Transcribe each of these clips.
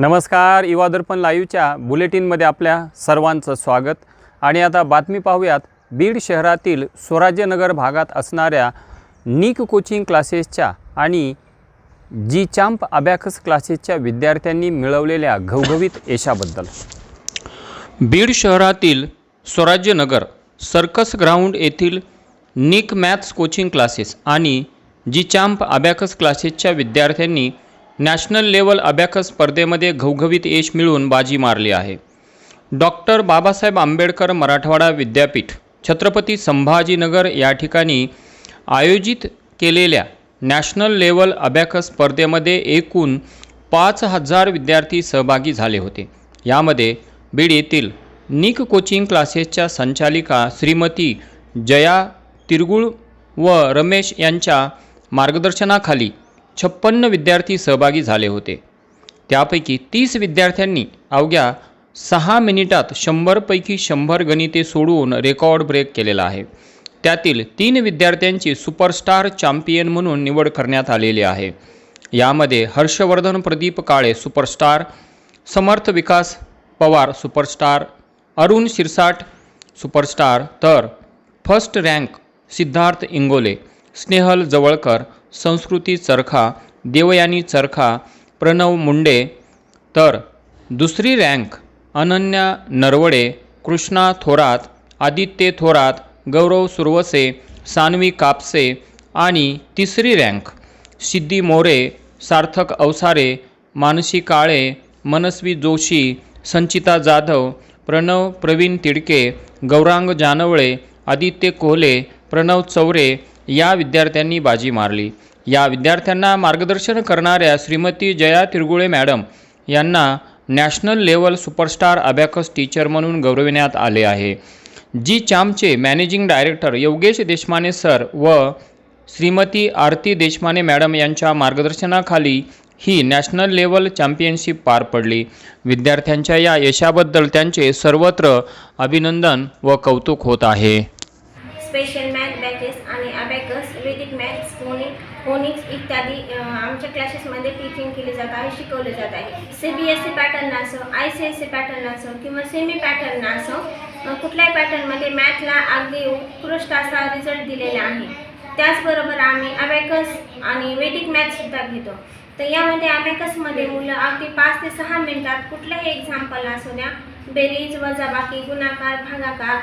नमस्कार युवा दर्पण लाईव्हच्या बुलेटिनमध्ये आपल्या सर्वांचं स्वागत. आणि आता बातमी पाहूयात बीड शहरातील स्वराज्यनगर भागात असणाऱ्या निक कोचिंग क्लासेसच्या आणि जी चाम्प अबॅकस क्लासेसच्या विद्यार्थ्यांनी मिळवलेल्या घवघवीत यशाबद्दल. बीड शहरातील स्वराज्यनगर सर्कस ग्राउंड येथील निक मॅथ्स कोचिंग क्लासेस आणि जी चाम्प अबॅकस क्लासेसच्या विद्यार्थ्यांनी नॅशनल लेवल अभ्याकस स्पर्धेमध्ये घवघवीत यश मिळवून बाजी मारली आहे. डॉक्टर बाबासाहेब आंबेडकर मराठवाडा विद्यापीठ छत्रपती संभाजीनगर या ठिकाणी आयोजित केलेल्या नॅशनल लेवल अभ्याकस स्पर्धेमध्ये एकूण पाच हजार विद्यार्थी सहभागी झाले होते. यामध्ये बीड येथील निक कोचिंग क्लासेसच्या संचालिका श्रीमती जया तिरगुळ व रमेश यांच्या मार्गदर्शनाखाली छप्पन्न विद्यार्थी सहभागी झाले होते. त्यापैकी तीस विद्यार्थ्यांनी अवघ्या सहा मिनिटात शंभरपैकी शंभर गणिते सोडवून रेकॉर्ड ब्रेक केलेला आहे. त्यातील तीन विद्यार्थ्यांची सुपरस्टार चॅम्पियन म्हणून निवड करण्यात आलेली आहे. यामध्ये Harshvardhan Pradeep Kale superstar Samarth Vikas Pawar superstar Arun Shirsat superstar तर फर्स्ट रँक सिद्धार्थ इंगोले स्नेहल जवळकर संस्कृती चरखा देवयानी चरखा प्रणव मुंडे तर दुसरी रँक अनन्या नरवडे कृष्णा थोरात आदित्य थोरात गौरव सुरवसे सानवी कापसे आणि तिसरी रँक सिद्धी मोरे सार्थक अवसारे मानसी काळे मनस्वी जोशी संचिता जाधव प्रणव प्रवीण तिडके गौरांग जानवळे आदित्य कोहले प्रणव चौरे या विद्यार्थ्यांनी बाजी मारली. या विद्यार्थ्यांना मार्गदर्शन करणाऱ्या श्रीमती जया तिरगुळे मॅडम यांना national level superstar abacus teacher म्हणून गौरविण्यात आले आहे. G Chamche managing director Yogesh Deshmane sir व श्रीमती आरती देशमाने मॅडम यांच्या मार्गदर्शनाखाली ही नॅशनल लेवल चॅम्पियनशिप पार पडली. विद्यार्थ्यांच्या या यशाबद्दल त्यांचे सर्वत्र अभिनंदन व कौतुक होत आहे स्पेशल मॅथ बॅचेस आणि अबॅकस फोनिक फोनिक्स इत्यादी आमच्या क्लासेसमध्ये टीचिंग केली जात आहे शिकवले जात आहे. C B S C pattern असो I C S C pattern असो किंवा सेमी पॅटर्न असो कुठल्याही पॅटर्नमध्ये मॅथला अगदी उत्कृष्ट असा रिझल्ट दिलेला आहे. त्याचबरोबर आम्ही अबॅकस आणि वेदिक मॅथसुद्धा घेतो. तर यामध्ये अबॅकसमध्ये मुलं अगदी पाच ते सहा मिनिटात कुठलंही एक्झाम्पल असू द्या बेरीज वजाबाकी गुणाकार भागाकार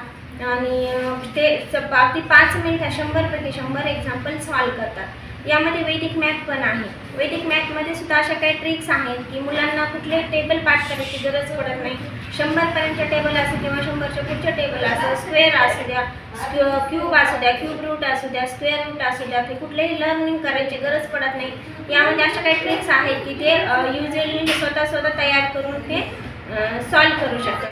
आणि ते च- अगदी पाच मिनिटात शंभरपैकी शंभर एक्झाम्पल सॉल्व करतात. यामध्ये वैदिक मॅथ पण आहे. वैदिक मॅथमध्ये सुद्धा अशा काही ट्रिक्स आहेत की मुलांना कुठले टेबल पाठ करायची गरज पडत नाही. शंभरपर्यंतच्या टेबल असू किंवा शंभरच्या पुढच्या टेबल असो स्क्वेअर असू द्या क्यूब असू द्या क्यूब रूट असू द्या स्क्वेअर रूट असू द्या ते कुठलेही लर्निंग करायची गरज पडत नाही. यामध्ये अशा काही ट्रिक्स आहेत की ते युजली स्वतः स्वतः तयार करून ते सॉल्व करू शकतात.